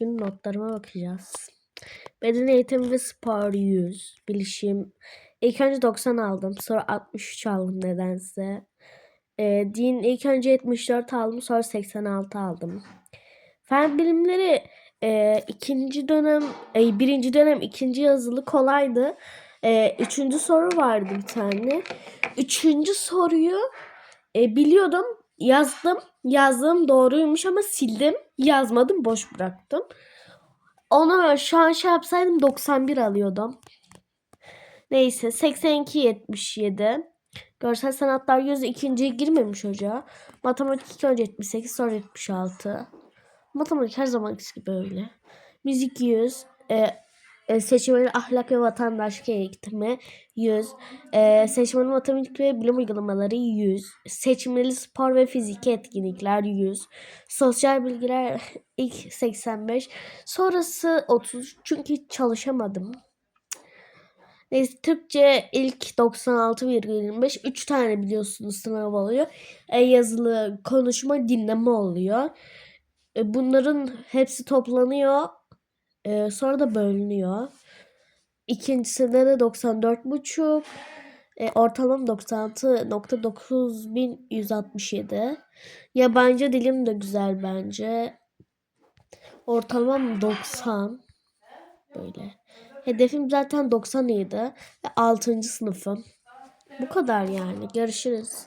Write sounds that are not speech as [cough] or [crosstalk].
Gün notlarıma bakacağız. Beden eğitimi ve spor 100. Bilişim. İlk önce 90 aldım. Sonra 63 aldım nedense. Ee, din ilk önce 74 aldım. Sonra 86 aldım. Fen bilimleri e, ikinci dönem, e, birinci dönem ikinci yazılı kolaydı. E, üçüncü soru vardı bir tane. Üçüncü soruyu e, biliyordum. Yazdım. Yazdığım doğruymuş ama sildim. Yazmadım. Boş bıraktım. Onu şu an şey yapsaydım 91 alıyordum. Neyse 82 77. Görsel sanatlar 100 ikinciye girmemiş hoca. Matematik önce 78 sonra 76. Matematik her zamanki gibi öyle. Müzik 100. E, e, seçmeli ahlak ve vatandaşlık eğitimi 100. E, seçmeli matematik ve bilim uygulamaları 100. Seçmeli spor ve fiziki etkinlikler 100. Sosyal bilgiler [laughs] ilk 85. Sonrası 30 çünkü çalışamadım. Neyse Türkçe ilk 96,25 3 tane biliyorsunuz sınav oluyor. E, yazılı konuşma dinleme oluyor. E, bunların hepsi toplanıyor. E, sonra da bölünüyor. İkincisinde de 94,5 e, ortalama 96.9167. Yabancı dilim de güzel bence. Ortalamam 90. Böyle. Hedefim zaten 90 idi. Ve 6. sınıfım. Bu kadar yani. Görüşürüz.